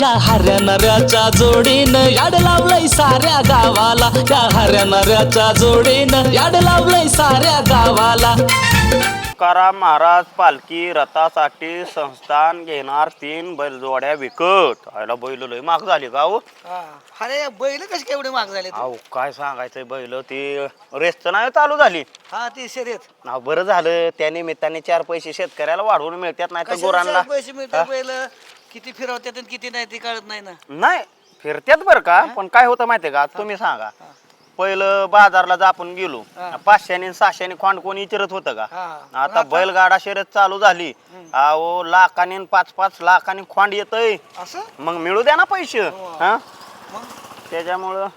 या हऱ्या नऱ्याच्या जोडीनं याड लावलंय साऱ्या गावाला. या हऱ्या नऱ्याच्या जोडीनं याड लावलंय साऱ्या गावाला. तुकाराम महाराज पालखी रथासाठी संस्थान घेणार तीन बैलजोड्या विकत. आयला बैल लय माग झाली का हो. अरे बैल कशी काय एवढे महाग झाले अहो काय सांगायचंय बैल ती रेसचं नाही चालू झाली. हा ती शर्यत. नाव बरं झालं त्या निमित्ताने चार पैसे शेतकऱ्याला वाढवून मिळतात नाही तर कशाला गुरांना. चार पैसे मिळतात बैल? किती फिरवतात आणि किती नाही ते कळत नाही ना. नाही फिरत्यात बरं का पण काय होतं माहितीये का तुम्ही सांगा. पहिलं बाजारला जर आपण गेलो हा. पाचशेने आणि सहाशेने खोंड कोणी विचारत होतं का? हा. आता आता? बैलगाडा शर्यत चालू झाली. अहो लाखाने आणि पाच पाच लाखाने खोंड येतय. असं? मग मिळू द्या ना पैसे. हो. हा? मग? त्याच्यामुळं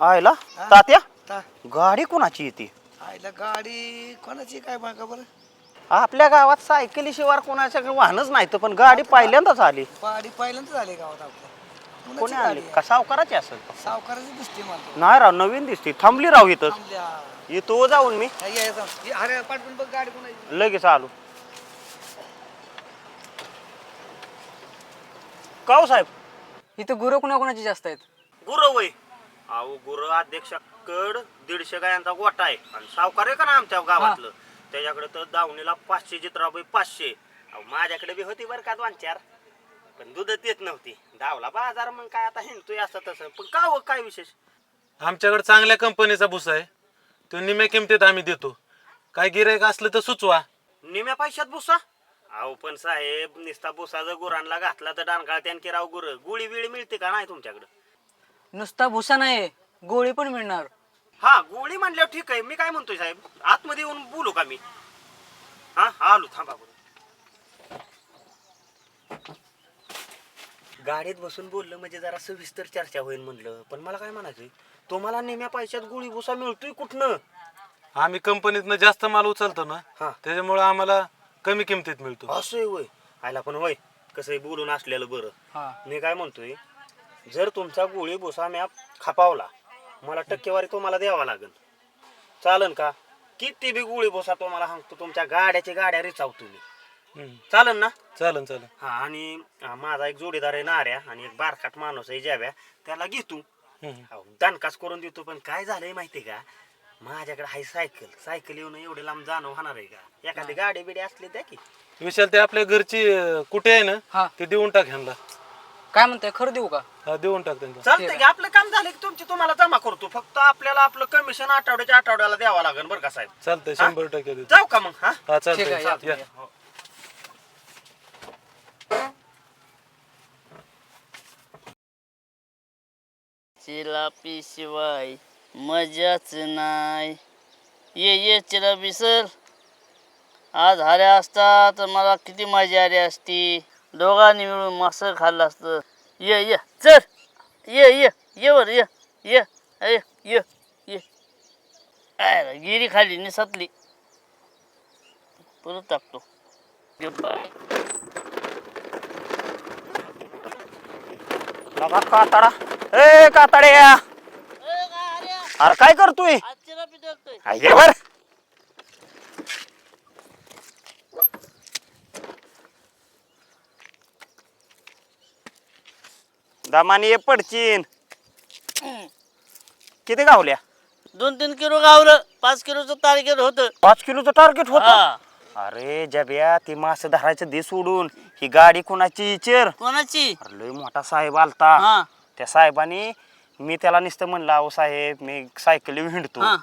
आयला? तात्या ता- गाडी कुणाची येते? आईला गाडी कोणाची काय बघा बरं? आपल्या गावात सायकली शिवार कोणाच्या वाहनच नाही तर पण गाडी पहिल्यांदाच आली. गाडी पहिल्यांदाच आली गावात आपल्या. कोणी आली? गाडी का सावकाराची असेल? सावकाराची दिसते मला. नाही राव नवीन दिसते. थांबली राव इथं. येतो जाऊन मी. हा, अरे पाठवून बघ गाडी कोणाची. लगेच आलो. काव हो साहेब? इथं गुरं कुणा कोणाची जास्त आहेत? गुर वय. अहो गुर अध्यक्षाकड दीडशे गायांचा गोठा आहे. आणि सावकार आहे का ना आमच्या गावातलं? त्याच्याकडे तर दावणीला पाचशे चित्राबाई पाचशे. अहो माझ्याकडे बी होती बरं का दोन चार. पण दूधच देत नव्हती. दावला बाजार मग काय आता हिंडतोय असं तसं. पण का हो काय विशेष? आमच्याकडे चांगल्या कंपनीचा भुसा आहे. तो निम्या किमतीत आम्ही देतो. काय गिरायक असलं तर सुचवा. निम्या पैशात भुसा? अहो पण साहेब निस्ता भुसा जर गुरांना घातला तर डानकाळ त्यांची राव गुर. गुळी बिळी मिळते का नाही तुमच्याकडे? नुसता भुसा नाही गोळी पण मिळणार. हा गोळी म्हणल्यावर ठीक आहे. मी काय म्हणतोय साहेब? आतमध्ये येऊन बोलू का मी? हा आलो थांबा बरं. गाडीत बसून बोललं म्हणजे जरा सविस्तर चर्चा होईल म्हणलं. पण मला काय म्हणायचंय? तुम्हाला नेम्या पैशात गोळी भुसा मिळतोय कुठनं? आम्ही कंपनीतनं जास्त माल उचलतो ना हा. त्याच्यामुळे आम्हाला कमी किमतीत मिळतो. असं होय आयला पण होय कसं बोलून असलेलं बरं. हा. मी काय म्हणतोय? जर तुमचा गोळी भुसा मॅप खापावला मला टक्केवारी तुम्हाला द्यावा लागेल. चालन का? किती बी गोळी भुसा तुम्हाला सांगतो तुमच्या गाड्याची गाड्या रिचावतो मी हम्म. चालन ना? चालन चालन. हा आणि हा, माझा एक जोडीदार आहे नाऱ्या आणि एक बारकाट माणूस आहे ज्याव्या त्याला घेतो. अहो, दणकाच करून देतो पण काय झालंय माहितीये का? माझ्याकडे आहे सायकल. सायकल येऊन एवढे लांब जाणं होणार आहे का? एखादी गाडी बिडी असली द्या की. विशाल ते आपल्या घरची अं, कुठे आहे हा. ना ते देऊन टाक ह्यांना. काय म्हणताय खरं देऊ का? हा देऊन टाक त्यांना चालतंय की आपलं काम झालं की तुमची तुम्हाला जमा करतो. फक्त आपल्याला आपलं कमिशन आठवड्याच्या आठवड्याला द्यावं लागेल बरं का साहेब? चालतंय शंभर टक्के देतो. जाऊ का मग हा? हा ठीक आहे, या चालतंय तुम्ही. चिलापी शिवाय मजाच नाही. ये ये चिलापी सर आज हाऱ्या असता तर मला किती मजा आली असती. दोघांनी मिळून मासं खाल्लं असतं. ये ये चल. ये ये ये वर ये ये ये ये ये. आय, गिरी खाली निसतली. परत टाकतो. Goodbye. लगा काताडा. ए काताड्या अरे काय करतोय हा, ये वर दमानी ये पडचीन. किती गावल्या? दोन तीन किलो गावलं. पाच किलोचं टार्गेट होतं. पाच किलोचं टार्गेट होत? हा. अरे जब्या ती मासे धरायचं दे सोडून ही गाडी कोणाची इचर? कोणाची? अरे लय मोठा साहेब आलता. हा. त्या साहेबानी मी त्याला नुसतं म्हणलं अहो साहेब मी सायकली हिंडतो. हा.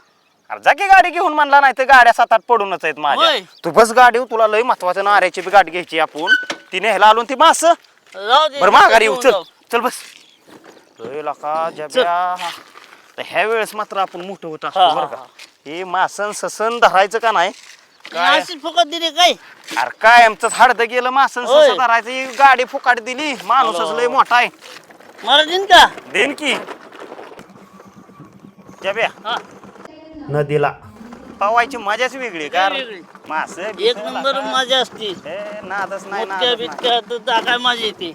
अरे जा की गाडी घेऊन म्हणला नाही तर गाड्या सात आठ पडूनच आहेत माझ्या. होय. तू बस गाडी तुला लय महत्वाचं नाऱ्याची बी गाडी घ्यायची आपण. ती न्यायला आलो ती मास. दे. बरं माघारी येऊ घेऊन चल. जाऊ. चल बस. लका जब्या. ह्या वेळेस मात्र आपण मोठं होत असतो बरं का. हे. मासन ससन धरायचं का नाही? काय? अशीच फुकट दिली काय? अरे काय आमचं हाडद गेलं मासन होय. ससन धरायचं. ही गाडी फुकाट दिली. माणूसच लय मोठा आहे. मला देईन का? देन की. जब्या. हा. नदीला. पवायची मजाच वेगळी का वेगळी. मास एक नंबर मजा असते. नादच नाही मोठ्या नादच नाही. बिटक्या तर टाकाय मजा येते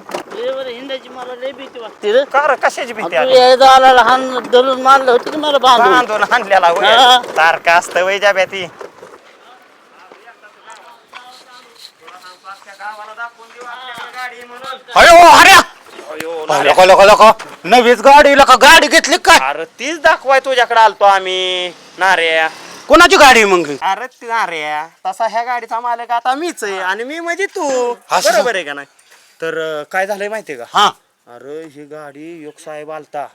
मला लय भीती वाटते रे. का रे, कशाची भीती तू आली यायला आला लहान धरून मारलं होतं की मला बांधून? बांधून आणलेला होय. हा. सारखं असतं लका लका लका. नवीच गाडी लका गाडी घेतली काय? अरे तीच दाखवाय तुझ्याकडे आलतो आम्ही. नार्या कोणाची गाडी मग? अरे ती नार्या तसा ह्या गाडीचा मालक आता मीच आहे आणि मी म्हणजे तू. असं? बरोबर आहे का नाही? तर अं, काय झालंय माहितीये का? हा. अरे ही गाडी योग साहेब आलता.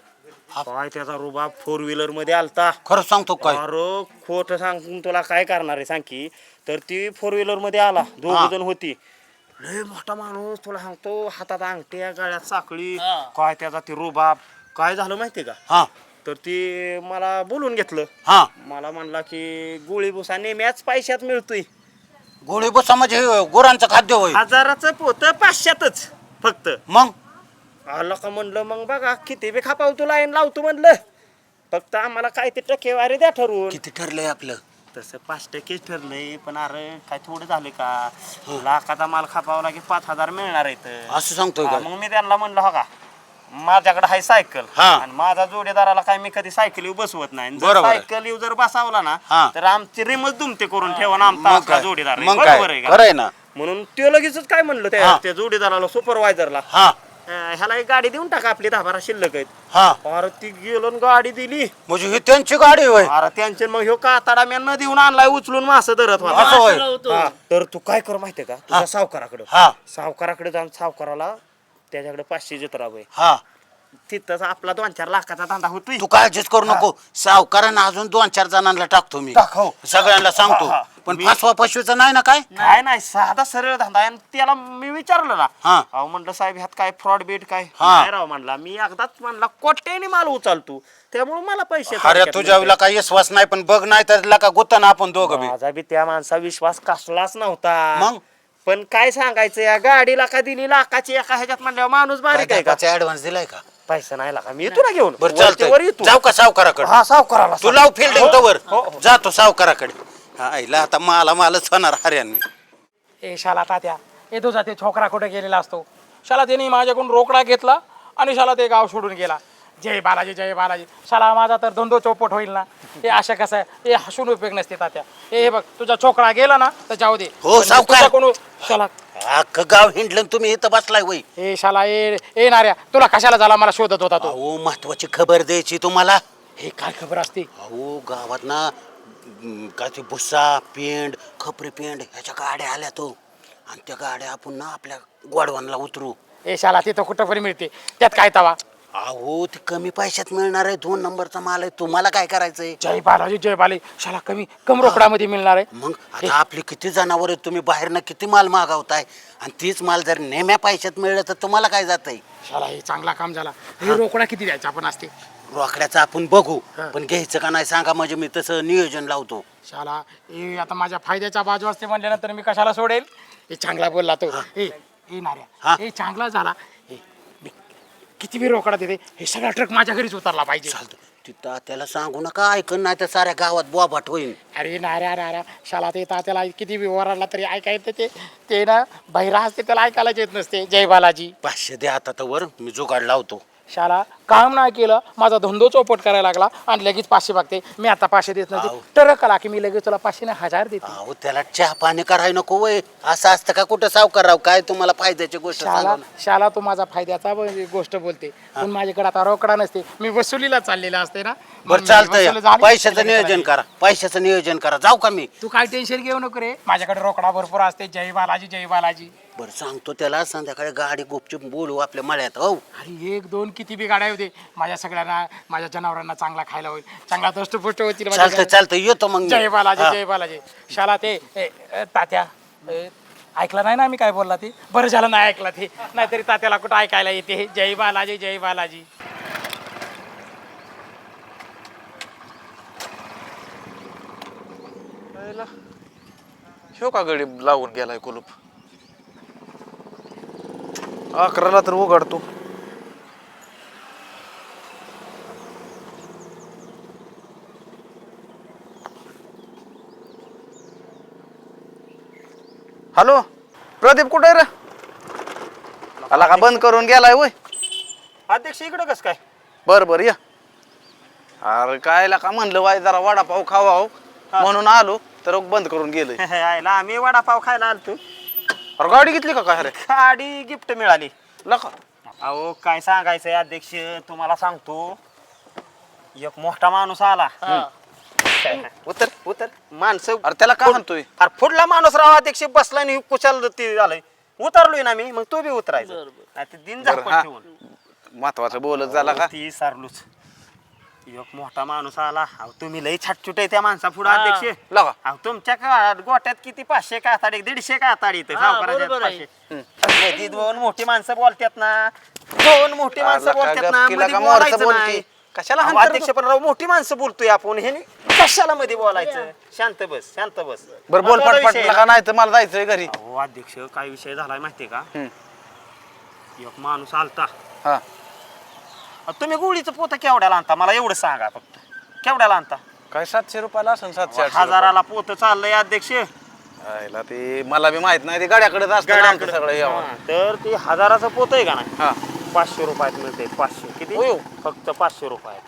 काय त्याचा रुबाब फोर व्हीलरमध्ये आलता. खरं सांगतो काय अरे खोट सांगून तुला काय करणार आहे सांग की? तर ती फोर व्हीलरमध्ये आला. दोघ जण होती. लय मोठा माणूस तुला सांगतो हातात अंगठ्या गळ्यात साखळी. काय त्याचा ते रुबाब? काय झालं माहितीये का? हा. तर ती मला बोलून घेतलं. हा. मला म्हणला की गोळी भुसा नेहम्याच पैशात मिळतोय. गोळी बसा म्हणजे हे गुरांचं खाद्य होय. हजाराचं पोत पाचशेतच फक्त. मग? आलं का म्हणलं मग बघा किती बी खापाव तू लाईन लावतो म्हणलं. फक्त आम्हाला काय ते टक्केवारी द्या ठरवून. किती ठरलंय आपलं? तसं पाच टक्केच ठरलंय पण अरे काय थोडं झालं का? लाखाचा माल खापावा लागेल पाच हजार मिळणार आहेत असं सांगतोय का? मग मी त्यांना म्हणलं हो का. माझ्याकडे आहे सायकल. हा. आणि माझा जोडीदाराला काय मी कधी सायकल बसवत नाही. जर बरोबर. आहे. सायकल जर बसवला ना. तर आमची रिमच दुमते करून ठेवा ना आमचा मग काय? जोडीदार आहे. मग बरोबर काय आहे खरं का? आहे ना. म्हणून तो लगेचच काय म्हणलं त्या हा. त्या जोडीदाराला सुपरवायझरला हा. ह्याला एक गाडी देऊन टाका आपली दहा बारा शिल्लक आहेत. हा. अरे ती गेलो न गाडी दिली. म्हणजे ही त्यांची गाडी होय. अरे त्यांचे मग ह्यो काताडा मी न देऊन आणलाय उचलून मास धरत होता. असं होय. हा, तर तू काय कर माहितीये का? तुझ्या सावकाराकडे. हा. सावकाराकडे जाऊन सावकाराला त्याच्याकडे पाचशे जत्रावं आहे. हा. तिथंच आपला दोन चार लाखाचा धंदा होतोय. तू काळजीच करू नको. सावकारांना अजून दोन चार जणांना टाकतो मी. सगळ्यांना सांगतो. हा. पण मी- फसवा पशुचं नाही ना काय? काय नाही साधा सरळ धंदा आहे. आणि त्याला मी विचारलं ना. हा. अहो म्हणलं साहेब ह्यात काय फ्रॉड बीट काय? हा. नाही राव म्हणला. मी एकदाच म्हणला कोट्याने माल उचलतो. त्यामुळे मला पैसे अरे थोडक्यात तुझ्या मिळतात. काही विश्वास नाही पण बघ नाही तर का गुत्ता आपण दोघं बी. माझा बी त्या माणसा विश्वास कसलाच नव्हता. मग? पण काय सांगायचं या गाडीला का दिली लाखाची एका ह्याच्यात म्हणल्यावर माणूस बारीक आहे का? ऍडव्हान्स दिलाय का? पैसा नाही लागा मी येतो ना घेऊन. बरं वरच्या वर चालतंय येतो जाऊ का सावकाराकडे? हा सावकाराला तू लाव फिल्डिंग वर हो, हो. जातो सावकाराकडे. हा आईला आता मला मालच होणार हरियाण मी ए शाला तात्या ए तुझा ते छोकरा कुठे गेलेला असतो? शाला त्याने माझ्याकडून रोकडा घेतला आणि शाला ते गाव सोडून गेला. जय बालाजी जय बालाजी. शाला माझा तर धंदो चौपट होईल ना. हे अशा कसं आहे? हे हसून उपयोग नसते तात्या. ए हे बघ तुझा छोकरा गेला ना तर जाऊ दे. हो, पण सावकार. तुझ्याकडून शाला. अख्खं गाव हिंडलं आणि तुम्ही इथं बसलाय वय. ए शाला ए ए नाऱ्या तुला कशाला झाला मला शोधत होता तो? अहो महत्वाची खबर द्यायची तुम्हाला. हे काय खबर असते? अहो गावात ना म, काय ते भुस्सा पेंड खपरे पेंड ह्याच्या गाड्या आल्या तो. आणि त्या गाड्या आपण ना आपल्या गोडवानला उतरू. ए शाला तिथं कुठं पण मिळते. त्यात काय तवा? अहो ते कमी पैशात मिळणार आहे. दोन नंबरचा माल आहे. तुम्हाला काय करायचंय? जय बालाजी जय बालाजी शाला कमी कम रोकडामध्ये मिळणार आहे. मग आता आपली किती जनावर आहेत? तुम्ही बाहेरनं किती माल मागवताय? आणि तीच माल जर नेम्या पैशात मिळलं तर तुम्हाला काय जात आहे शाला हे चांगला काम झाला. हे रोकडा किती द्यायचा आपण असते? रोकड्याचं आपण बघू. हा. पण घ्यायचं का नाही सांगा म्हणजे मी तसं नियोजन लावतो. शाला ए आता माझ्या फायद्याच्या बाजू असते म्हणल्यानंतर मी कशाला सोडेल? हे चांगला बोलला तो. हा. नाऱ्या. हे चांगला झाला. किती बी रोकडा देते? हे सगळा ट्रक माझ्या घरीच उतरला पाहिजे. चालतं तिथं त्याला सांगू नका ऐकून नाही तर साऱ्या गावात बोबाट होईल अरे नाऱ्या नाऱ्या शाला ते तात्याला किती बी ओरडला तरी ऐकायचं ते. ते ना बहिरा असते त्याला ऐकायलाच येत नसते. जय बालाजी. पाचशे द्या आता तर वर मी जुगाड लावतो. शाला काम नाही केलं माझा धंदो चौपट करायला लागला आणि लगेच पाचशे मागते. मी आता पाचशे देत आव. नव्हते टरक आला की मी लगेच तुला पाचशे नाही हजार देते. अहो त्याला चहा पाणी करायला नको वय. असं असतं का कुठं सावकार राव? काय तुम्हाला फायद्याची गोष्ट शाला सांगा ना. शाला तू माझा फायद्याचा ब- गोष्ट बोलते. पण माझ्याकडे आता रोकडा नसते. मी वसुलीला चाललेला असते ना. बरं मी चालतंय. वसुली झाली, पैशाचं नियोजन. करा. पैशाचं नियोजन करा. जाऊ का मी? तू काय टेन्शन घेऊ नको रे. माझ्याकडे रोकडा भरपूर असते. जय बालाजी जय बालाजी. बरं सांगतो त्याला संध्याकाळी गाडी गुपचूप बोलू आपल्या मळ्यात हो. अरे एक दोन किती बी गाड्या होते माझ्या सगळ्यांना माझ्या जनावरांना चांगला खायला होईल. चांगला दष्टपुष्ट होतील माझ्या चालतंय चालतंय येतो मग मी. जय बालाजी हा. जय बालाजी. शाला ते ए, ए, तात्या ए, ऐकलं नाही ना मी काय बोलला ते? बरं झालं नाही ऐकलं ते. नाहीतरी तात्याला कुठं ऐकायला येते. जय बालाजी जय बालाजी. ह्यो का गडी? लावून गेलाय कुलूप. अकराला तर उघडतो. हॅलो प्रदीप कुठे रे? आला का बंद करून गेलाय वय? अध्यक्ष इकडं कस काय? बर बर या. अरे काय का म्हणलं वाय जरा वडापाव खावा हो. म्हणून आलो तर बंद करून गेलंय. आम्ही वडापाव खायला आलतो. अरे गाडी घेतली का काय रे? गाडी गिफ्ट मिळाली. लका. अहो काय सांगायचंय अध्यक्ष तुम्हाला सांगतो. एक मोठा माणूस आला. उतर उतर. माणसं अरे त्याला काय म्हणतोय? अरे पुढला माणूस राव अध्यक्ष बसला आणि कुशाल ते झालंय. उतरलोय ना मी मग तू बी उतरायचं. दिन हा. ठेवून. महत्वाचं बोलत झाला का? ती सारलूच. एक मोठा माणूस आला. अहो तुम्ही लई छाटछुट आहे त्या माणसा पुढे हा. अध्यक्ष. लगा अहो तुमच्या का गोट्यात किती पाचशे का ताडी दीडशे का ताडी इथं? हा, सावकाराच्या बरोबर आहे. पाचशे. मध्ये दोन मोठी माणसं बोलतात ना. दोन मोठी माणसं बोलतात ना. मध्ये मोरचं बोलायचं बोलती? नाही. कशाला अहो, अध्यक्ष पण राव मोठी माणसं बोलतोय आपण. हे कशाला मध्ये बोलायचं? शांत बस शांत बस. बरं बोल महत्त्वाचा पटपट. विषय नका नाही तर मला जायचंय घरी. अहो अध्यक्ष काय विषय झालाय माहितीये का? हम्म. एक माणूस आलता. हा. तुम्ही गोळीचं पोत केवढ्याला आणता? मला एवढं सांगा फक्त. केवढ्याला आणता? काय सातशे रुपयाला असेल सातशे आठशे हजाराला पोत चाललंय अध्यक्ष. ते मला बी माहीत नाही ते गाड्याकडेच असतं ना आमचं सगळं यावं. हा, तर ती हजाराचं पोत आहे का नाही? हा. पाचशे रुपयात मिळते पाचशे. किती? होय. हो. फक्त पाचशे रुपयात.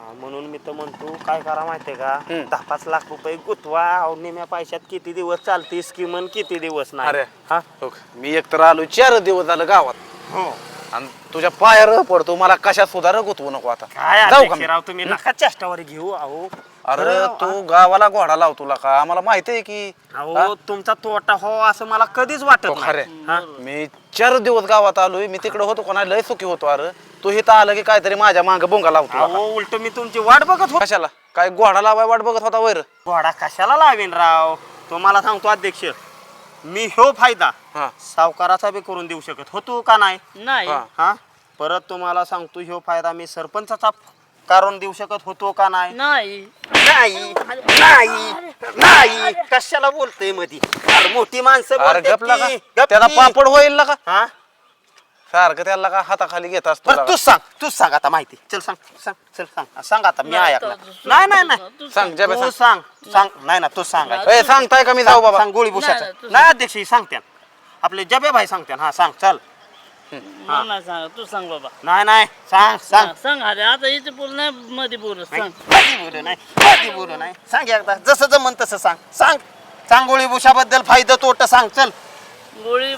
हा, म्हणून मी तर म्हणतो काय करा माहितीये का? हम्म. दहा पाच लाख रुपये गुतवा. अहो, निम्या पैशात किती दिवस चालते स्कीम आणि किती दिवस नाही? अरे. हा? हो का? मी एकतर आलो चार दिवस झालं गावात. हो. आणि तुझ्या पायावर पडतो मला कशात सुधार गुतवू नको आता. जाऊ का मी? राव तुम्ही? नका चेष्टावर घेऊ अहो. अरे तू गावाला घोडा लावतो का? आम्हाला माहिती आहे की अहो तुमचा तोटा हो असं मला कधीच वाटत तो नाही. खरे हा? मी चार दिवस गावात आलोय मी तिकडे होतो कोणा लय सुखी होतो अरे. तू इथं आलं की काहीतरी माझ्या मांग बोंगा लावतो अहो. उलट मी तुमची वाट बघत होतो. कशाला? काय घोडा लावाय वाट बघत होता वैर? घोडा कशाला लावेन राव? तुम्हाला सांगतो अध्यक्ष. मी हो फायदा. हा. सावकाराचा बी करून देऊ शकत. होतो का नाही? नाही. हा. हा? परत तुम्हाला सांगतो ह्यो फायदा मी सरपंचाचा करून देऊ शकत होतो का नाही? नाही. नाही. नाही. नाही. कशाला बोलतोय मधी? अरे मोठी माणसं अरे बोलतात गपला का? की, गप त्याला की. पापड होईल ना का? हा? सारखं त्याला का हाताखाली घेत असतो बरं. तूच सांग तूच सांग आता माहिती. चल सांग सांग चल सांग सांग आता मी नाही, तू- नाही नाही नाही. तू सांग जबे तू सांग. सांग नाही ना तू सांग. ए, सांगताय का मी जाऊ बाबा? सांग गोळी नाही, नाही, तू नाही अध्यक्ष ही सांगत्यान आपले जबे भाई सांगत्यान हा सांग चल. मला नाही सांग तू सांग बाबा. नाही नाही सांग सांग हा, सांग. अरे आता इथे बोल नाही मध्ये बोल सांग. कधी बोलू नाही कधी बोलू नाही. सांग एकदा जसं जमन तसं सांग. सांग सांग गोळी भुसाबद्दल फायदा तोट सांग चल. गोळी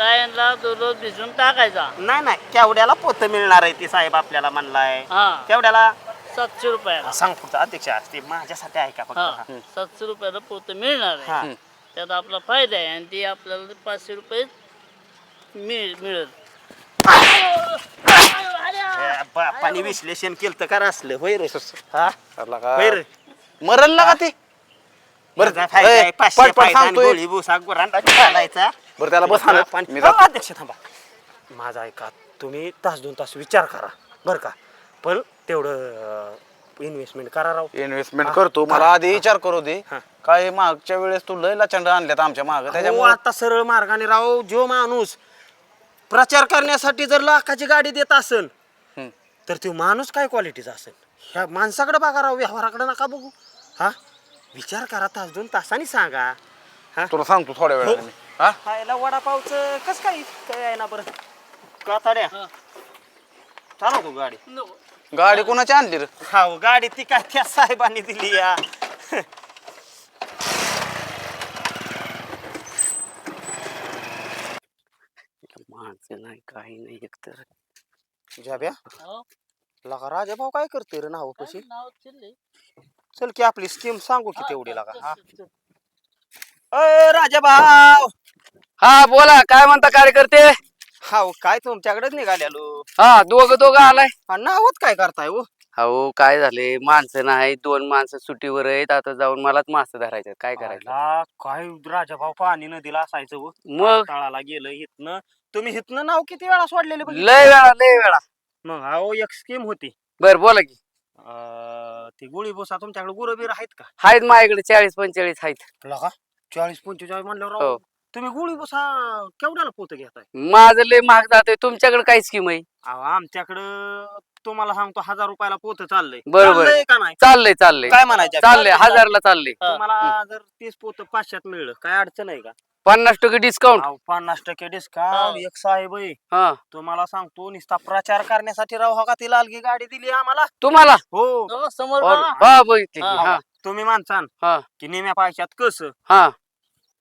भुसा कायनला दररोज भिजून टाकायचा. नाही नाही केवढ्याला पोत मिळणार आहे ती साहेब आपल्याला म्हणलाय? हा. केवढ्याला? सातशे रुपयाला. सांग पुढचा अध्यक्ष असते माझ्यासाठी ऐका फक्त? हा हा. सातशे रुपयाला पोत मिळणार हा. आहे त्यात आपला फायदा आहे आणि ती आपल्याला पाचशे रुपये मिळ मिळेल. ए, बापाने विश्लेषण केलं तर का असलं होय रे हा? का? होय रे. मरल ना का ती? बरं बरं फायदा आहे, पाचशे फायदा आणि गोळी भुसा गुरांना घालायचा. बरं त्याला बस. आपण- मी हो. अध्यक्ष थांबा. माझा ऐका तुम्ही तास दोन तास विचार करा. बरं का? पण तेवढं इन्व्हेस्टमेंट करा राव. इन्व्हेस्टमेंट हा, करतो. हा, मला आधी विचार करू दे. हा. काय मागच्या वेळेस तू लय लाचंड आणल्यात आमच्या माग. त्याच्यामुळे आता सरळ मार्गाने राव जो माणूस प्रचार करण्यासाठी जर लाखाची गाडी देत असेल. तर तो माणूस काय क्वालिटीचा असेल? ह्या माणसाकडे बघा राव व्यवहाराकडे नका बघू. हा? विचार करा तास दोन तासांनी सांगा. तुला सांगतो थोड्या हो. वेळाने हा? खायला वडापावचं कस काय काय आहे ना बरं? काताड्या. गाडी. गाडी कोणाची आणली रे? हा हो, गाडी ती काय त्या साहेबांनी दिली या. माणसं नाही काही नाही एकतर जाब्या हो. लगा राजा भाऊ काय करते रे नाव कशी? चल की आपली स्कीम सांगू की तेवढी लागा हा अय राजा भाऊ हा बोला काय म्हणता कार्यकर्ते? हा हो, काय तुमच्याकडेच निघालेलो. हा दोघं दोघं आलाय. आणि नावात काय करताय हो? अहो काय झाले? माणसं नाही दोन माणसं सुट्टीवर आहेत आता जाऊन मलाच मासे धरायचं काय करायचं? आला, काय राजा भाऊ पाणी नदीला असायचं हो. मग? तळाला गेलं हितनं तुम्ही हितनं नाव किती वेळा सोडलेले बघितलं? लय वेळा लय वेळा. मग अहो एक स्कीम होती. बर बोला की. अं, ती गोळी बोसा तुमच्याकडे गुरबीर आहेत का? आहेत माझ्याकडे चाळीस पंचेचाळीस आहेत. लगा चाळीस पंचेचाळीस म्हणल्यावर हो. राव, तुम्ही गोळी बोसा केवढ्याला पोत घेताय? माझं लय महाग जातोय तुमच्याकडे काय स्कीम आहे? अहो आमच्याकडं तुम्हाला सांगतो हजार रुपयाला पोत चाललंय. बरोबर. चाललंय का नाही? चाललंय चाललंय. काय म्हणायचं? चाललंय हजारला चाललंय. हा. तुम्हाला जर तीस पोत पाचशेत मिळलं काय अडचण आहे का? पन्नास टक्के डिस्काउंट अहो, पन्नास टक्के डिस्काउंट. एक साहेब आहे. हा. तुम्हाला सांगतो निस्ता प्रचार करण्यासाठी राव हो का ती लालगी गाडी दिली आम्हाला? तुम्हाला? हो. हो, समोर बघा. हा बघितली हा. हा. तुम्ही माणसान हा. की नेम्या पैशात कसं? हा.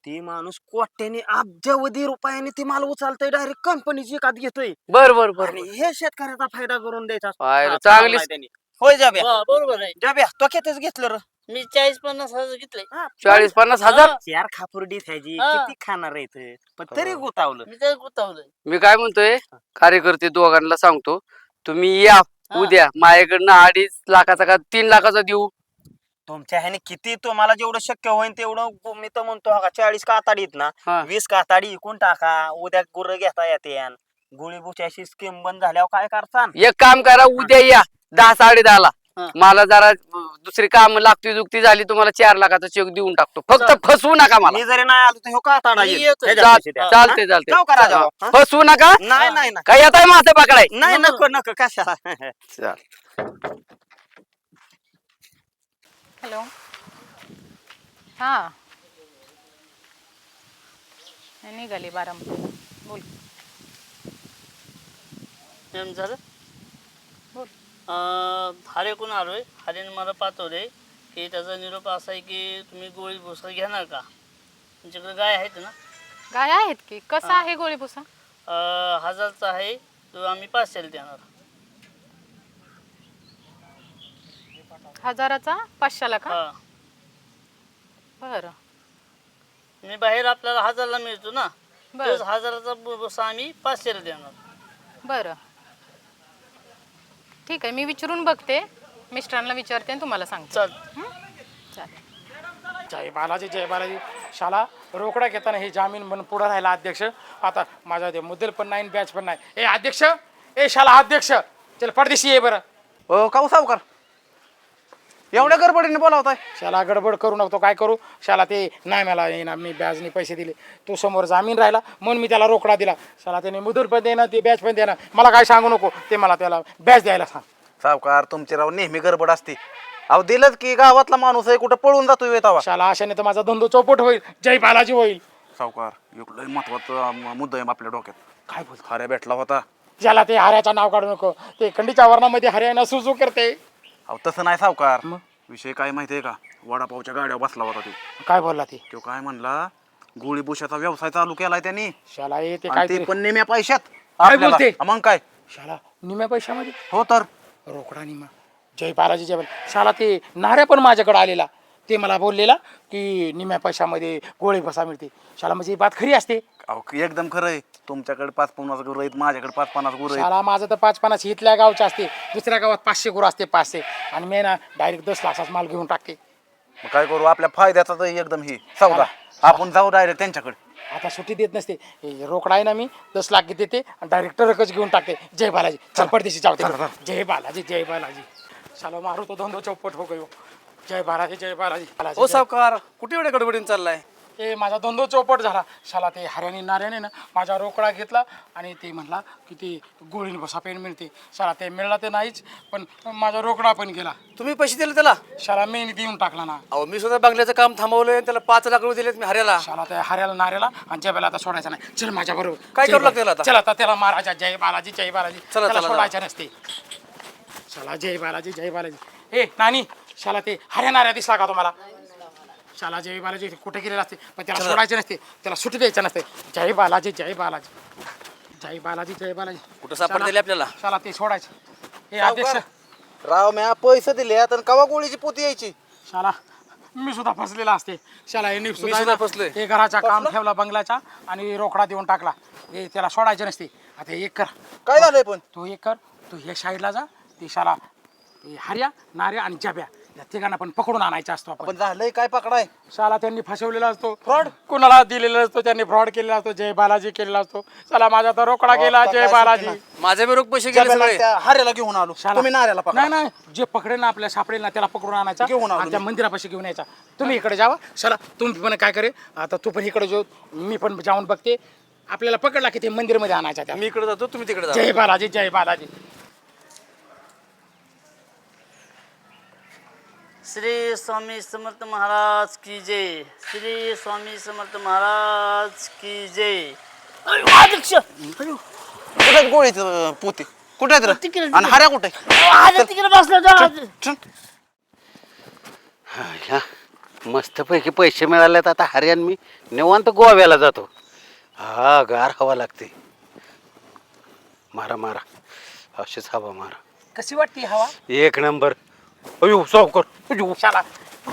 ती माणूस कोट्याने अब्जावधी रुपयाने ती माल उचलतोय डायरेक्ट कंपनीची एकात घेतोय. बर बर बर आणि हे शेतकऱ्याचा फायदा करून द्यायचा हा, त्यांनी. होय जाब्या. वा, बरोबर आहे. जाब्या तो कितीच घेतलं र? मी चाळीस पन्नास हजार घेतले चाळीस पन्नास हजार? चार खापुर्डी खायची हा. किती खाणार आहे पण तरी गुतावलं. मी तर गुतावलंय. मी काय म्हणतोय कार्यकर्ते दोघांना सांगतो तुम्ही या उद्या माझ्याकडनं अडीच लाखाचा का तीन लाखाचा देऊ तुमच्या ह्याने किती तुम्हाला जेवढं शक्य होईल तेवढं मी तर म्हणतो हा का चाळीस काताडी आहेत ना हा. वीस काताडी इकून टाका उद्या गुरं घेता येते गोळी बुच्याची स्कीम बंद झाल्यावर काय करता एक काम करा उद्या या दहा साडे दहाला हा. मला जरा दुसरी काम लागती जुक्ती झाली तुम्हाला चार लाखाचा चेक देऊन टाकतो फक्त फसवू नका मला मी जरी नाही आलो तर ह्यो काताडा मी येईल. येतो. ह्याच्यात चाल- पैसे द्या. चालते? चालते जाऊ का? हा? फसवू नका नाही नाही नाही. काय येत आहे मासे पकडाय नाही नको नको कशाला हॅलो. हां. नाही, निघाली बारामती बोल. एम झालं? बोल. अं, हारेकडून आलोय. हारेने मला पाठवले की त्याचा निरोप असा आहे की तुम्ही गोळी भुसा घेणार का? तुमच्याकडे गाय आहेत ना? गाय आहेत की? कसा आहे गोळी भुसा? अं, हजारचा आहे. तो आम्ही पाचशेला देणार. हजाराचा? पाचशेला का? हा. बरं. मी बाहेर आपल्याला हजारला मिळतो ना. बरं. तोच हजाराचा भु- भुसा आम्ही पाचशेला देणार. बरं. ठीक आहे मी विचारून बघते. मिस्टरांना विचारते आणि तुम्हाला सांगते. चल चालेल. जय बालाजी जय बालाजी. शाला रोकडा घेताना हे जामीन म्हणून पुढे राहिला अध्यक्ष. आता माझा ते मुद्दल पण नाही बॅच पण नाही. ए अध्यक्ष! ए शाला अध्यक्ष! चल परदेशी ये बरं. ओ काऊ सावकार? एवढ्या गडबडीने बोलावताय? शाला गडबड करू नको काय करू? शाला ते नाही मला येणार मी बॅजने पैसे दिले. तो समोर जामीन राहिला म्हणून मी त्याला रोकडा दिला. शाला त्याने मुदल पण देणार ते बॅच पण देणार मला काय सांगू नको ते मला त्याला बॅच द्यायला सांग. सावकार तुमची राव नेहमी गडबड असते. अहो दिलंच की गावातला माणूस आहे कुठं पळून जातोय येतावा शाला अशाने तर माझा धंदो चौपट होईल जय बालाजी होईल. सावकार एक लय महत्त्वाचा म- मुद्दा आहे आपल्या डोक्यात. काय बोलतो? हऱ्या भेटला होता. ज्याला ते हऱ्याचं नाव काढू नको ते खंडीच्या वर्णामध्ये हरियाणा सुसू करते. अहो तसं नाही सावकार. मग? विषय काय माहितीये का? वडापावच्या गाड्यावर बसला होता तो. काय बोलला ते? तो काय म्हणला गोळी बुशाचा व्यवसाय चालू केलाय त्यांनी. शाला ये ते आणि काय ते पण नेम्या पैशात काय आपल्याला. बोलते? हा, मग काय? शाला निम्या पैशामध्ये? हो तर. रोकडा निम्मा. जय बालाजी जय बाला शाला ते नाऱ्या पण माझ्याकडे आलेला. ते मला बोललेला की निम्या पैशामध्ये गोळी बसा मिळते. शाला म्हणजे ही बात खरी असते. अहो एकदम खरं आहे. तुमच्याकडे पाच पन्नास गुरु आहेत माझ्याकडे पाच पन्नास गुरु आहेत. शाला माझं तर पाच पन्नास इथल्या गावचे असते. दुसऱ्या गावात पाचशे गुरु असते पाचशे. आणि मी ना डायरेक्ट दस लाखाचा माल घेऊन टाकते. मग काय करू? आपल्या फायद्याचा तर एकदम ही. सौदा आपण जाऊ डायरेक्ट त्यांच्याकडे. आता सुट्टी देत नसते. हे रोकडा आहे ना मी दस लाख देते आणि डायरेक्ट रकच घेऊन टाकते. जय बालाजी. चल परदेशी जाऊ दे. जय बालाजी जय बालाजी. चलो मारू तो धंदो चौपट हो गयो. जय बालाजी जय बालाजी बालाजी, जय- सावकार कुठे एवढ्या गडबडीने चाललाय? ते माझा धंदो चौपट झाला. शाला ते हऱ्याने नाऱ्याने ना माझा रोकडा घेतला आणि ते म्हणला की ते गोळीने बसा पेन मिळते. शाला ते मिळला ते नाहीच पण माझा रोकडा पण गेला. तुम्ही पैसे दिले त्याला? शाला मी देऊन टाकला ना. अहो मी सुद्धा बंगल्याचं काम थांबवलंय त्याला पाच लाख रुपये दिलेत मी हऱ्याला. शाला त्या हऱ्याला नाऱ्याला आणि जय आता सोडायचा नाही. चल माझ्या बरोबर काय करू लागतं त्याला आता? चल आता त्याला महाराजा जय बालाजी जय बालाजी. चला, त्याला चला, सोडायचं नसते शाला जय बालाजी जय बालाजी. ए नानी. शाला ते हऱ्या नाऱ्या दिसला का तुम्हाला? शाला जय बालाजी कुठे गेलेला असते? पण त्याला सोडायचे नसते. त्याला सुट्टी द्यायचं नसते. जय बालाजी जय बालाजी. जय बालाजी जय बालाजी. कुठं सापडलेले आपल्याला? शाला ते सोडायचं. हे अध्यक्ष. राव म्या पैसे दिले तर कवा गोळीची पोती यायची? शाला मी सुद्धा फसलेला असते. शाला यांनी सुद्धा फसलोय. हे घराचा काम ठेवला बंगल्याचा आणि रोकडा देऊन टाकला. हे त्याला सोडायचं नसते. आता एक कर. काय झालंय पण? तू एक कर. तू ह्या साईडला जा. ते शाला ते हर्या नार्या आणि जब्या. या तिघांना पण पकडून आणायचा असतो आपण. पण झालंय काय पकडाय? शाला त्यांनी फसवलेला असतो. फ्रॉड? कुणाला दिलेला असतो त्यांनी फ्रॉड केलेला असतो जय बालाजी केलेला असतो. चला माझा तर रोकडा गेला जय बालाजी. माझ्या बरोबर पैसे गेले सगळे. त्या हऱ्याला घेऊन आलो. शाला तुम्ही नाऱ्याला पकडा. नाही नाही जे पकडेल ना आपल्या सापडेल ना त्याला पकडून आणायचा घेऊन आलो आणि त्या. मंदिरापाशी घेऊन यायचा. तुम्ही इकडे जावा. चला तुम्ही पण काय करे आता तू पण इकडे जो मी पण जाऊन बघते. आपल्याला पकडला की ते मंदिरमध्ये आणायचा त्या. मी इकडे जातो तुम्ही तिकडे जा. जय बालाजी जय बालाजी. श्री स्वामी समर्थ महाराज की जय. श्री स्वामी समर्थ महाराज की जय. अध्यक्ष कुठे गोळीची पोती? कुठे आहेत रे? तिकडे- आणि हऱ्या कुठे तिकडे बसला जा. चल. हा, ह्या मस्तपैकी पैसे मिळालेत आता हरियाण मी. निवांत गोव्याला जातो. हा गार हवा लागते. मारा मारा. अशीच हवा मारा. कशी वाटते हवा? एक नंबर. अयो सावकर. अयो. शाला.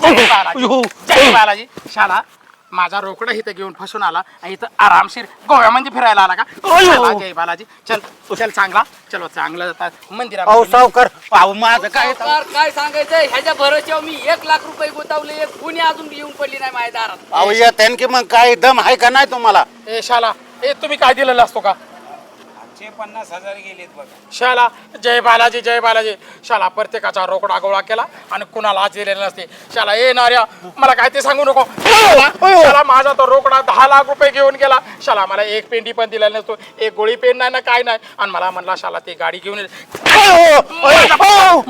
जय बालाजी. जय बालाजी. शाला माझा रोकडा इथं घेऊन फसून आला आणि इथं आरामशीर गोव्यामध्ये फिरायला आला का? शाला, जय बालाजी. चल चल चांगला. चलो चांगलं अहो मंदिरात सावकर. अहो माझं काय सावकार, काय सांगायचं ह्याच्या भरोश्यावर मी एक लाख रुपये गुतावले. एक कुणी अजून येऊन पडली नाही माझ्या दारात. अहो येते की मग काय दम आहे का नाही तुम्हाला? ए शाला ए तुम्ही काय दिलेलं असतो का? पन्नास हजार गेलेत बघा. शाला जय बालाजी जय बालाजी. शाला प्रत्येकाचा रोकडा गोळा केला आणि कुणाला आज दिलेला नसते. शाला येणाऱ्या मला काय ते सांगू नको. शाला माझा तो रोकडा दहा लाख रुपये घेऊन गेला. शाला मला एक पेंडी पण दिलेला नसतो. एक गोळी पेन नाही ना काय नाही. आणि मला म्हणला शाला ती गाडी घेऊन ये.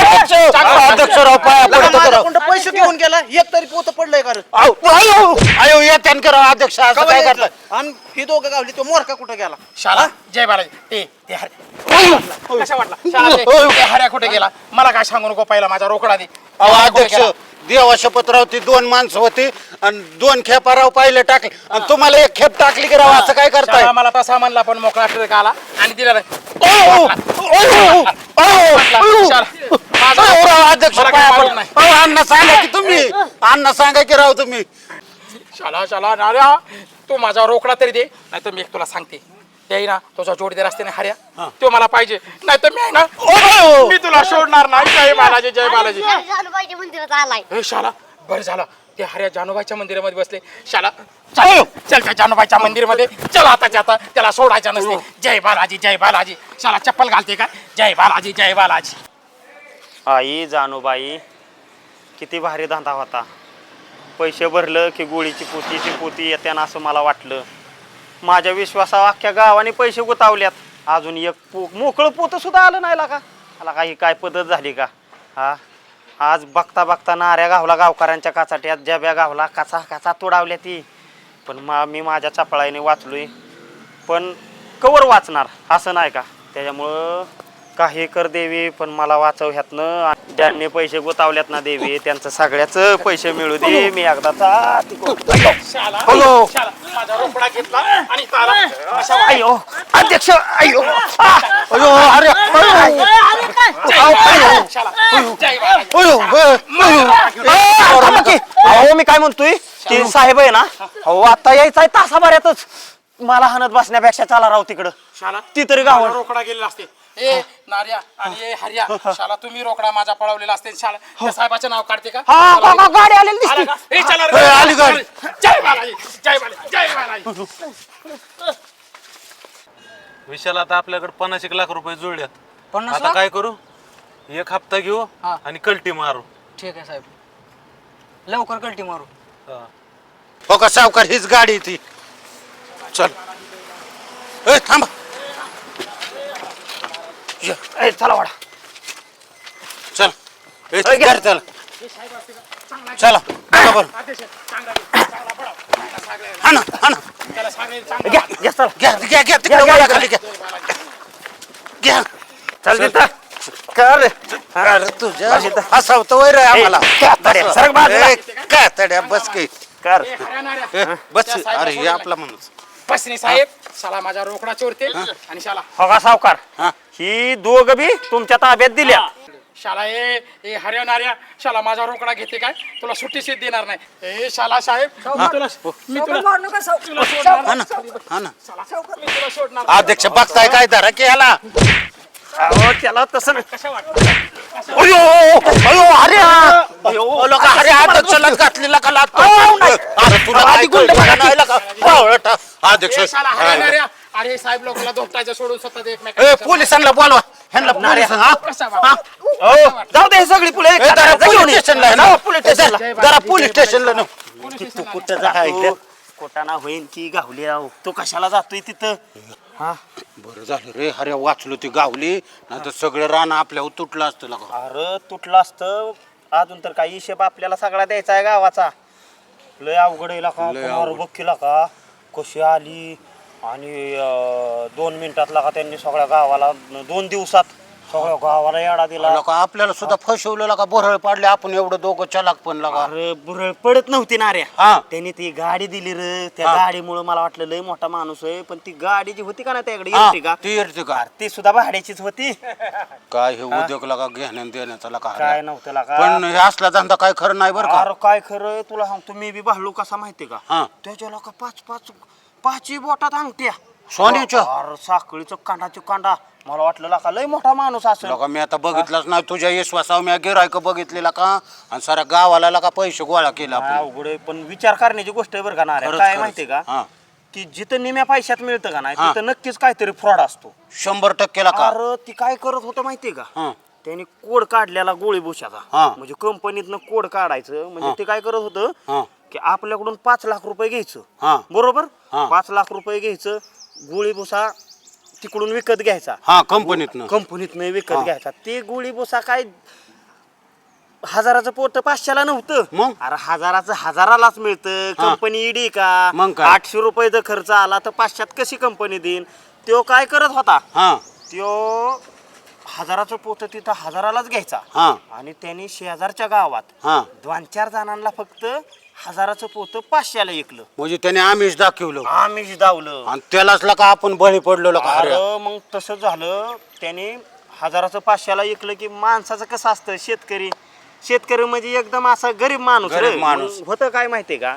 अध्यक्षराव पाया पडतो पैसे घेऊन गेला एक तरी पोत पडलंय कारण रे? अयो अयो अध्यक्ष असं काय आणि ही दोघं गावली तो मोरका कुठं गेला शाला जय बालाजी ते ते हऱ्या कशा वाटला शाला ते- हऱ्या कुठे गेला मला काय सांगू नको पहिला माझा रोकडा दे अहो अध्यक्ष देवा शपथराव ती दोन माणसं होती आणि दोन खेपाराव पाहिले टाकले आणि तुम्हाला एक खेप टाकली की राव असं काय करताय मला तसा म्हणला पण मोकळा ट्रेक आला आणि दिला माझा राव, अध्यक्ष मला काय पाया मारून पड- नाही. अण्णा सांगा की तुम्ही अण्णा सांगा की राव तुम्ही शाला शाला नाऱ्या तू माझा रोकडा तरी दे नाही तर मी एक तुला सांगते ते ना तुझा जोडीदार असते ना हऱ्या तो मला पाहिजे. नाही तर मी आहे ना मी तुला सोडणार नाही. जय बालाजी जय बालाजी. जानूबाईच्या मंदिरात आलाय. हे शाला बरं झालं. ते हऱ्या जानोबाईच्या मंदिरामध्ये बसले. शाला चल चल त्या जानोबाईच्या मंदिरमध्ये. चल आता आता त्याला सोडायचं नसते. जय बालाजी जय बालाजी. शाला चप्पल घालते का? जय बालाजी जय बालाजी. आई जानूबाई किती भारी धंदा होता. पैसे भरलं की गोळीची पोतीची पोती येत्यानं असं मला वाटलं. माझ्या विश्वासावर अख्ख्या गावाने पैसे गुतावल्यात. अजून एक पो मोकळं पोतं सुद्धा आलं नाही का मला काही काय पद्धत झाली का? हा? आज बघता बघता नाऱ्या गावला गावकऱ्यांच्या काचाट्यात जब्या गावला काचा काचा तोडावल्या ती. पण मा मी माझ्या चपळाईने वाचलोय. पण कवर वाचणार असं नाही का? त्याच्यामुळं काही कर देवी पण मला वाचव ह्यातनं. ज्यांनी पैसे गुतावल्यात ना देवी त्यांचं सगळ्याच पैसे मिळू दे. मी एकदा शाला शाला माझा रोकडा घेतला आणि तारा अशा वा- अयो अध्यक्ष अयो अयो अरे अयो. शाला जय बालाजी अयो, अयो, अयो. अहो मी काय म्हणतोय? ते साहेब आहे ना अहो आता यायचं आहे तासाभरातच. मला हाणत बसण्यापेक्षा चला राव तिकडं. शाला? ती तरी गाव रोकडा गेलेला असते. ए नार्या आणि ए हरिया शाला तुम्ही रोकडा माझा पळवलेला असते. शाला त्या साहेबाचं नाव काढते का? हा चला, हा, गाडी आलेली आला दिसते का? ए, चला रे. ए, आली गाडी. जय बालाजी जय बालाजी जय बालाजी विशाल आता आपल्याकडे पन्नास एक लाख रुपये जुळल्यात पन्नास आता लाख? काय करू? एक हप्ता घेऊ हा. आणि कल्टी मारू. ठीक आहे साहेब. लवकर कल्टी मारू. हा. हो का सावकार हीच गाडी ती. चल. ए थांबा. ए, चला वाडा. चल. ए, घर चल चला. बरोबर हा ना हा ना. घ्या घ्या चला. घ्या घ्या घ्या तिकडे घ्या, वळा घ्या, खाली घ्या. घ्या. चल तिथं कर अरे तुझ्या हसावतं वय रे आम्हाला. कातड्या, सरक बाजूला. ए, कातड्या बस की. कर. ए, बस. अरे हे आपला माणूस. बसने साहेब. शाला माझा रोकडा चोरतील आणि शाला. हो का सावकार? हा. ही दोघ बी तुमच्या ताब्यात दिल्या. शाला ए ए हर्या नार्या शाला माझा रोकडा घेते काय? तुला सुट्टी सीट देणार नाही. ए शाला साहेब मी तुला मी तुला तुला सोडणार हा ना नाही. हा ना. शाला, मी तुला सोडणार नाही. अध्यक्ष बघताय काय धरा की ह्याला. अहो त्याला तसं नाही. कशा वाटतं अयो अयो अरे लोक अरे घातलेला का लागतो अरे तुला काय कळलं? नाही लका? बावळटा. अध्यक्ष ए, अरे साहेब लोकांना सोडून स्वतः ए एकमेकांना पोलिसांना बोलवा. ह्यांना हा? कशा वाटतं? अहो, जाऊ दे हे सगळी पुढे ए, जरा पोलीस स्टेशनला आहे ना जरा- पोलीस स्टेशनला. ना तू कुठं जातो कोटाना होईन की गावली राव. तू कशाला जातोय तिथं? बरं झालं रे. अरे वाचलो ती गावली नाही तर सगळं रान आपल्यावर तुटलं असतं लका अरे तुटलं असतं. अजून तर काही हिशेब आपल्याला सगळा द्यायचा आहे गावाचा. लय अवघड आहे का लय कुमार अवघड. बघ का कशी आली? आणि अं, दोन मिनिटात का त्यांनी सगळ्या गावाला दोन दिवसात सगळ्या गावाला येडा दिला. लका आपल्याला सुद्धा फसवलं का? बोरळ पाडले आपण एवढं दोघं चलाक पण लगा. अरे बुरळ पडत नव्हती ना रे. हा. त्यांनी ती गाडी दिली रे. त्या. गाडीमुळे मला वाटलं लय मोठा माणूस आहे. पण ती गाडी जी होती का ना त्याकडे हा, का? ती येते का? ती सुद्धा भाड्याचीच होती. काय हे उद्योग लगा घेण्या देण्याचा लका काय नव्हतं लागा. पण हे असला धंदा काय खरं नाही बरं का? अरे काय खरं तुला सांगतो मी बी भाडलो कसा माहितीये का? हा. त्याच्या लोक पाच पाच पाचही बोटात अंगठ्या. सोन्याच्या? अरे साखळीचं कांडाची कांडा. मला वाटलं लाका लय मोठा माणूस असेल. लका मी आता बघितलंच नाही. तुझ्या विश्वासावर मी गिरायक बघितलेला का आणि साऱ्या गावाला लका पैसे गोळा केला आपण. अवघड आहे, पण विचार करण्याची गोष्ट आहे बरं का ना रे. खरंच, काय खरंच. माहितीये का? हा. की जिथं निम्या पैशात मिळतं का नाही हा. तिथं नक्कीच काहीतरी फ्रॉड असतो. शंभर टक्केला का अरे ती काय करत होतं माहितीये का? हा. त्यांनी कोड काढलेला गोळी हा. भुशाचा म्हणजे कंपनीतनं कोड काढायचं. म्हणजे ते काय करत होतं? हा. की आपल्याकडून पाच लाख रुपये घ्यायचं. हा. बरोबर? हा. पाच लाख रुपये घ्यायचं. गोळी भुसा तिकडून विकत घ्यायचा. हा कंपनीतनं. कंपनीतनं विकत हा. घ्यायचा. ते गोळी भुसा काय हजाराचं पोट पाचशेला नव्हतं. मग? अरे हजाराचं हजारालाच मिळतं. कंपनी इडी का? मग काय? आठशे रुपये जर खर्च आला तर पाचशेत कशी कंपनी देईन? तो काय करत होता? हा. त्यो हजाराचं पोत तिथं हजारालाच घ्यायचा. हा. आणि त्यांनी शेजारच्या गावात हा. दोन चार जणांना फक्त हजाराचं पोत पाचशेला ऐकलं म्हणजे त्याने आमिष दाखवलं. आम्हीच दावलं. आणि त्यालाच लका आपण बळी पडलो लका अरे अरे. मग तसं झालं त्याने हजाराचं पाचशेला ऐकलं की माणसाचं कसं असतं शेतकरी? शेतकरी म्हणजे एकदम असा गरीब माणूस गरीब रे. माणूस. मग होतं काय माहितीये का?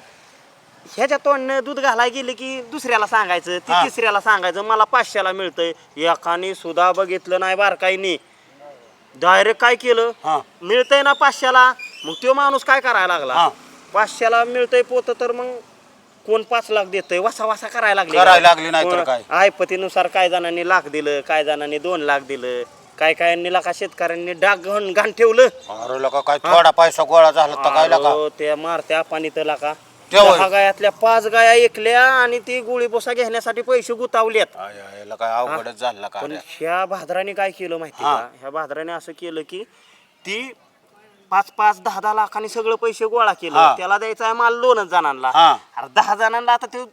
ह्याच्या तोंडनं दूध घालाय गेलं की दुसऱ्याला सांगायचं ती हा. तिसऱ्याला सांगायचं मला पाचशेला मिळतंय. एकाने सुद्धा बघितलं नाही बारकाईनी डायरेक्ट काय केलं? हा. मिळतंय ना पाचशेला? मग तो माणूस काय करायला लागला? हा. पाचशेला मिळतंय पोत तर मग कोण पाच लाख देतोय? वसा वसा करायला लागले करायला लागली नाही तर काय? आयपतीनुसार काय जणांनी लाख दिलं काय जणांनी दोन लाख दिलं काय काय लाखा शेतकऱ्यांनी डाग घाण घाण ठेवलं? अरे लका काय थोडा पैसा गोळा झाला तर काय लका? अहो, त्या मारत्या पाणी तर लाका. त्या होय. दहा गायातल्या पाच गाया ऐकल्या आणि ती गोळी बोसा घेण्यासाठी पैसे गुतावलेत. आय, आय, लका अवघडच झालं का पण. ह्या भादराने काय केलं माहिती. का? ह्या भादराने असं केलं की ती पाच पाच दहा दहा लाखांनी सगळं पैसे गोळा केलं हा. त्याला द्यायचा आहे माल दोनच जणांना हा. अरे दहा जणांना आता ते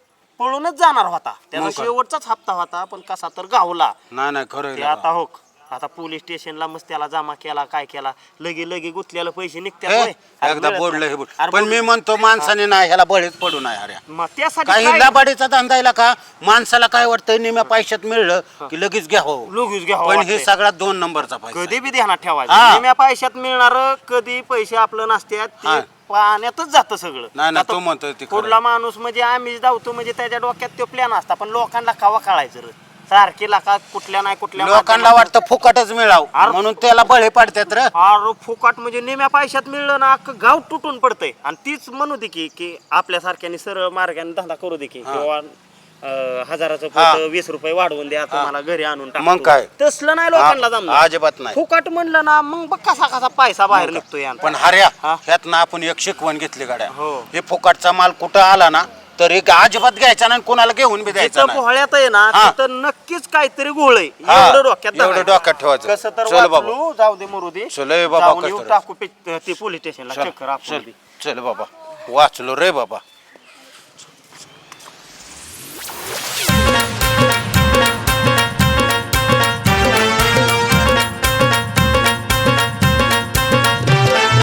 पळूनच जाणार होता त्याचा? शेवटचाच हप्ता होता पण कसा तर गावला नाही नाही खरं ते आहे आता हो आता पोलीस स्टेशनला मस्त त्याला जमा केला काय केला लगे लगे गुतलेलं पैसे निघतात होय. अरे एकदा मिळत नाही. हे बोल अरे पण मी म्हणतो माणसाने नाही ह्याला बळीत पडू नये अरे मग त्यासाठी काही काय- लबाडीचा धंदा आहे का माणसाला काय वाटतंय निम्या पैशात मिळलं की लगेच घ्यावं लगेच घ्यावं पण हे वाटतंय. सगळ्यात दोन नंबरचा पैसा कधी बी ध्यानात ठेवायचं. नेम्या पैशात मिळणार कधी पैसे आपलं नसतात हा. ते पाण्यातच जातं सगळं नाही, नाही, आता तो म्हणतोय ते खरं. पुढला माणूस म्हणजे आम्ही धावतो म्हणजे त्याच्या डोक्यात तो प्लॅन असता पण लोकांना कावा काढायचं रे सारखी लाका कुठल्या नाही कुठल्या लोकांना वाटतं फुकटच मिळावं अरे- म्हणून त्याला बळे पडतात रे अरे फुकाट म्हणजे नेम्या पैशात मिळलं ना अख्खं गाव तुटून पडतंय आणि तीच म्हणू दे की की आपल्यासारख्याने सरळ मार्गाने धंदा करू दे की किंवा अं, हजाराचं हा. पोत वीस रुपये वाढवून द्या तुम्हाला घरी आणून टाकतो. मग काय? तसलं नाही लोकांना हा, जमणार अजिबात नाही फुकाट म्हणलं ना मग बघ कसा कसा पैसा बाहेर निघतो यांचा. पण हऱ्या हा. ह्यातनं आपण एक शिकवण घेतली गाड्या हो. हे फुकटचा माल कुठं आला ना तर एक अजिबात घ्यायचा नाही कोणाला घेऊन बी द्यायचा जिथं नाही पोहळ्यात आहे ना हा. तिथं नक्कीच काहीतरी घोळ आहे हा. एवढं डोक्यात एवढं धरायचं. डोक्यात ठेवायचं. कसं तर चल बाबा. जाऊ दे मरू दे चल बाबा, जाऊन कसं येऊ रे? टाकू पे- ते पोलीस स्टेशनला चल चल बाबा वाचलो रे बाबा